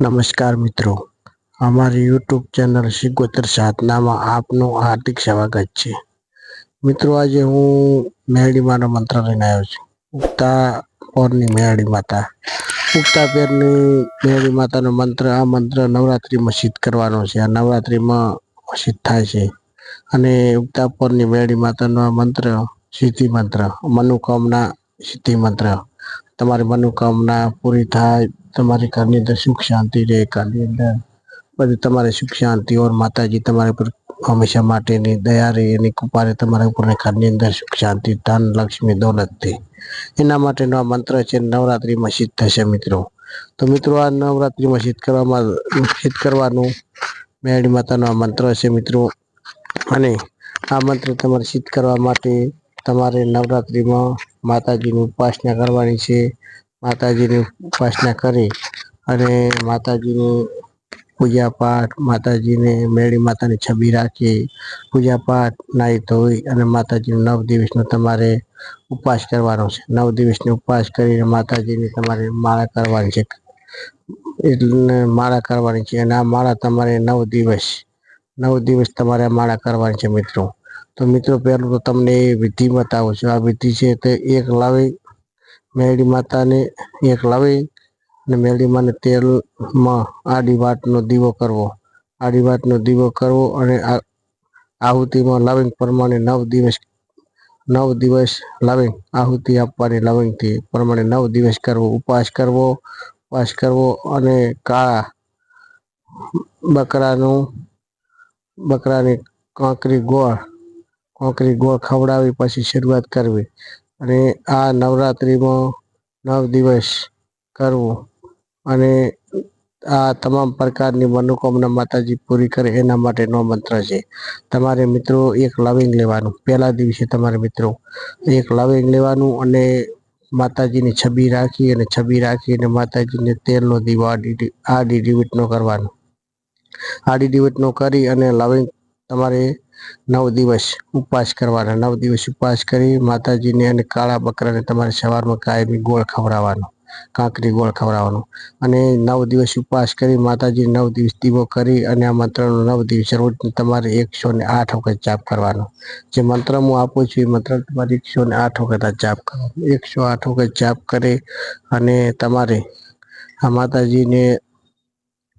નમસ્કાર મિત્રો. અમારી યુટ્યુબ ચેનલ શિકોતર સાધનામાં આપનું હાર્દિક સ્વાગત છે. મિત્રો, આજે હું મેરડીમાનો મંત્ર લઈને આવ્યો છું. ઉગતા પોરની મેરડી માતા. ઉગતા પેરની મેરડી માતાનો મંત્ર, આ મંત્ર નવરાત્રિમાં સિદ્ધ કરવાનો છે. આ નવરાત્રિમાં સિદ્ધ થાય છે. અને ઉગતા પોરની મેરડી માતાનો મંત્ર, સિદ્ધિ મંત્ર, મનોકામના સિદ્ધિ મંત્ર. તમારી મનોકામના પૂરી થાય તમારી ઘરની અંદર સુખ શાંતિ રહે, ઘરની અંદર બધી તમારે સુખ શાંતિ ઓર માતાજી તમારા પર હંમેશા માટેની દયા રહે, એની કૃપા રહે તમારા ઉપર ઘરની અંદર સુખ શાંતિ, ધન, લક્ષ્મી દોલતથી એના માટેનો આ મંત્ર છે, નવરાત્રિમાં સિદ્ધ થશે મિત્રો. તો મિત્રો, આ નવરાત્રિમાં સિદ્ધ કરવામાં, સિદ્ધ કરવાનું મેળી માતાનો આ મંત્ર છે મિત્રો. અને આ મંત્ર તમારે સિદ્ધ કરવા માટે તમારે નવરાત્રિમાં માતાજીની ઉપાસના કરવાની છે. માતાજીની ઉપાસના કરી અને માતાજીની પૂજા પાઠ માતાજીને મેળી માતાની છબી રાખી પૂજા પાઠ નાહી ધોઈ અને માતાજીનો નવ દિવસનો તમારે ઉપવાસ કરવાનો છે. નવ દિવસનો ઉપવાસ કરીને માતાજીની તમારે માળા કરવાની છે. એટલે માળા કરવાની છે અને આ માળા તમારે નવ દિવસ નવ દિવસ તમારે માળા કરવાની છે મિત્રો. તો મિત્રો, પહેલું તો તમને એ વિધિ બતાવું છું. આ વિધિ છે તે એક લાવી મેળી માતાને એક લાવી અને મેળી માને તેલમાં આડી વાતનો દીવો કરવો. આડી વાતનો દીવો કરવો અને આહુતિમાં લવિંગ પ્રમાણે નવ દિવસ નવ દિવસ લવિંગ આહુતિ આપવાની લવિંગથી પ્રમાણે નવ દિવસ કરવો. ઉપવાસ કરવો ઉપવાસ કરવો અને કાળા બકરાનું બકરાની કાંકરી ગોળ કોંકરી ગોળ ખવડાવી પછી શરૂઆત કરવી. અને આ નવરાત્રિમાં નવ દિવસ કરવું અને આ તમામ પ્રકારની મનોકામના માતાજી પૂરી કરે એના માટેનો મંત્ર છે. તમારે મિત્રો એક લવિંગ લેવાનું. પહેલા દિવસે તમારે મિત્રો એક લવિંગ લેવાનું અને માતાજીની છબી રાખી અને છબી રાખી અને માતાજીને તેલનો દીવો આડી આડી ડિવિટનો કરવાનો. આડી ડિવિટનો કરી અને લવિંગ તમારે નવ દિવસ ઉપવાસ કરવાના. નવ દિવસ ઉપવાસ કરી માતાજીને અને કાળા બકરાને તમારે સવારમાં કાયમી ગોળ ખવડાવવાનો, કાંકરી ગોળ ખવડાવવાનો. અને નવ દિવસ ઉપવાસ કરી માતાજી નવ દિવસ દીવો કરી અને આ મંત્રનો નવ દિવસ રોજ તમારે એકસો ને આઠ વખત જાપ કરવાનો. જે મંત્ર હું આપું છું, એ મંત્ર તમારે એકસો ને આઠ વખત જાપ કરવાનો. એકસો આઠ વખત જાપ કરી અને તમારે આ માતાજીને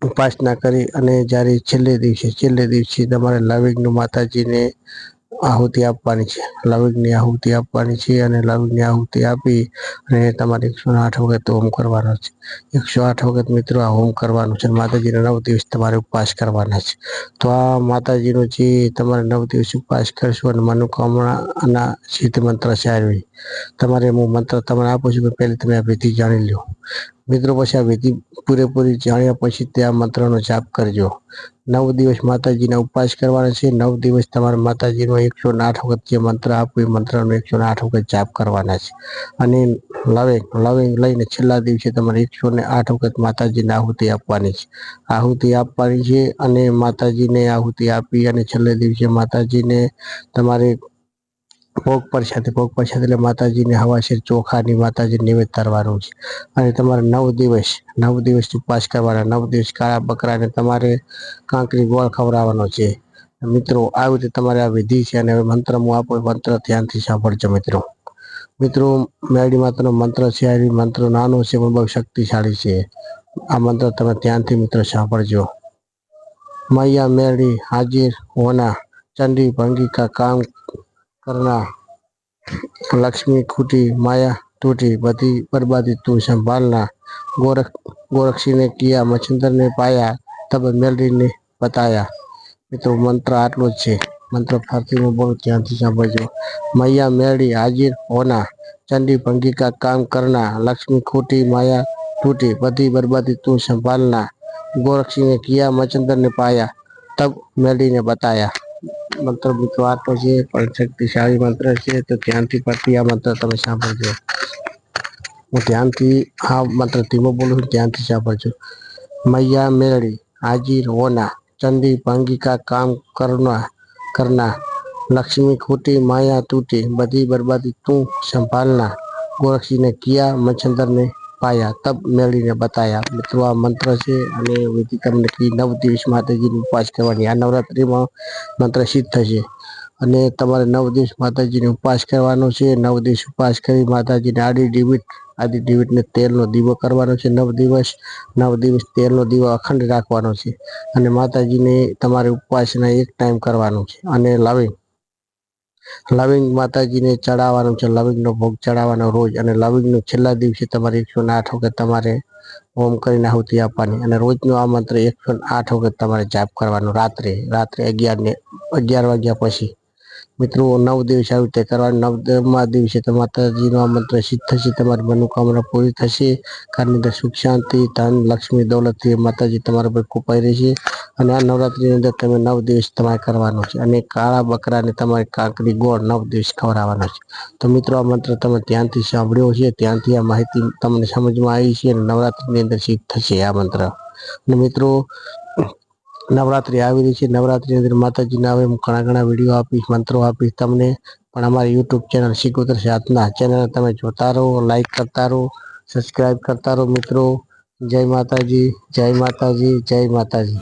ઉપાસના કરી અને જ્યારે છેલ્લે દિવસે છેલ્લે દિવસે તમારે લવિંગનું માતાજીને આહુતિ આપવાની છે. લવિંગની આહુતિ આપવાની છે અને લવિંગની આહુતિ આપી અને તમારે એકસો આઠ વખત હોમ કરવાનો છે. એકસો આઠ વખત મિત્રો આ હોમ કરવાનું છે માતાજીના નવ દિવસ તમારે ઉપવાસ કરવાના છે. તો આ માતાજીનો જે તમારે નવ દિવસ ઉપવાસ કરશો અને મનોકામનાના સિદ્ધ મંત્ર છે તમારે હું મંત્ર તમને આપું છું પહેલી તમે આ વિધિ જાણી લો મિત્રો પછી આ વિધિ પૂરેપૂરી જાણ્યા પછી તે આ મંત્રનો જાપ કરજો. નવ દિવસ માતાજીના ઉપવાસ કરવાના છે. નવ દિવસ તમારે માતાજીનો એકસો આઠ વખત જે મંત્ર આપવું એ મંત્રનો એકસો આઠ વખત જાપ કરવાના છે. અને લવિંગ લવિંગ લઈને છેલ્લા દિવસે તમારે એકસો ને આઠ વખત માતાજીને આહુતિ આપવાની છે. આહુતિ આપવાની છે અને માતાજીને આહુતિ આપી અને છેલ્લે દિવસે માતાજીને તમારે ભોગ પ્રસાદ ભોગ પ્રસાદ એટલે માતાજીને હવા છે, ચોખાની માતાજી નિવેદ ધરવાનું છે. અને તમારે નવ દિવસ નવ દિવસ ઉપવાસ કરવાના, નવ દિવસ કાળા બકરાને તમારે કાંકરી ગોળ ખવડાવવાનો છે. મિત્રો, આવી રીતે તમારે આ વિધિ છે અને હવે મંત્ર હું આપો મંત્ર ધ્યાનથી સાંભળજો મિત્રો. મિત્રો મેળી માતાનો મંત્ર છે આ મંત્ર નાનો છે, પણ બહુ શક્તિશાળી છે. આ મંત્ર તમે ધ્યાનથી મિત્રો સાંભળજો. મૈયા મેળી હાજીર, હોના, ચંડી, ભંગિકા કામ काम करना लक्ष्मी खूटी माया टूटी बदी बर्बादी तू संभालना गोरख गोरक्षी ने किया मच्छिंदर ने पाया तब मेलरी ने बताया મિત્રો મંત્ર આટલો જ છે મંત્ર ફારસીમાં બહુ ધ્યાનથી સાંભળજો मैया मेरी हाजिर होना चंडी भंगी का काम करना लक्ष्मी खूटी माया टूटी बदी बर्बादी तू संभालना गोरक्षी ने किया मचंदर ने पाया तब मेली ने बताया મંત્ર મૂકવા આપો છે, પણ શક્તિશાળી મંત્ર છે, તો ધ્યાનથી પરથી આ મંત્ર તમે સાંભળજો. હું ધ્યાનથી આ મંત્ર ધીમો બોલું છું, ધ્યાનથી સાંભળજો. મૈયા મેળી હાજીર હોના ચંદી ભંગિકા કામ કરના કરના, લક્ષ્મી ખૂટી માયા તૂટી, બધી બરબાદી તું સંભાળના. ગોરક્ષીને કિયા મચ્છંદરને પાયા. તપ મેળવીને બતાયા. મિત્રો, આ મંત્ર છે અને વિધિ તમને નવ દિવસ માતાજીની ઉપવાસ કરવાની. આ નવરાત્રિમાં મંત્ર સિદ્ધ થશે. અને તમારે નવ દિવસ માતાજીને ઉપવાસ કરવાનો છે. નવ દિવસ ઉપવાસ કરી માતાજીને આડી ડિબિટ આદિ ડિવિટને તેલનો દીવો કરવાનો છે. નવ દિવસ નવ દિવસ તેલનો દીવો અખંડ રાખવાનો છે. અને માતાજીને તમારે ઉપવાસના એક ટાઈમ કરવાનો છે. અને લાવી લવિંગ માતાજીને ચડાવવાનું છે, લવિંગનો ભોગ ચડાવવાનો રોજ અને લવિંગનો છેલ્લા દિવસે તમારે એકસો આઠ વખત તમારે ઓમ કરીને આહુતિ આપવાની અને રોજનો આ મંત્ર એકસો આઠ વખત તમારે જાપ કરવાનો રાત્રે રાત્રે અગિયાર ને અગિયાર વાગ્યા પછી. મિત્રો, નવ દિવસ આવી રીતે કરવાનું. નવમા દિવસે તો માતાજીનો આ મંત્ર સિદ્ધ થશે, તમારી મનોકામના પૂરી થશે. કારણ અંદર સુખ, શાંતિ, ધન, લક્ષ્મી દોલતથી માતાજી તમારા પર કૃપાઈ રહેશે. અને આ નવરાત્રીની અંદર તમે નવ દિવસ તમારે કરવાનો છે. અને કાળા બકરાને તમારે કાંકરી ગોળ નવ દિવસ ખવડાવવાનો છે. તો મિત્રો, આ મંત્ર તમે ધ્યાનથી સાંભળ્યો છે ત્યાંથી આ માહિતી તમને સમજમાં આવી છે અને નવરાત્રિની અંદર સિદ્ધ થશે આ મંત્ર. અને મિત્રો નવરાત્રી આવી રહી છે. નવરાત્રીની અંદર માતાજીના હવે હું ઘણા ઘણા વીડિયો આપીશ, મંત્રો આપીશ તમને. પણ અમારી YouTube channel Sikotar Sadhana channel તમે જોતા રહો લાઈક કરતા રહો સબસ્ક્રાઈબ કરતા રહો મિત્રો. જય માતાજી જય માતાજી જય માતાજી.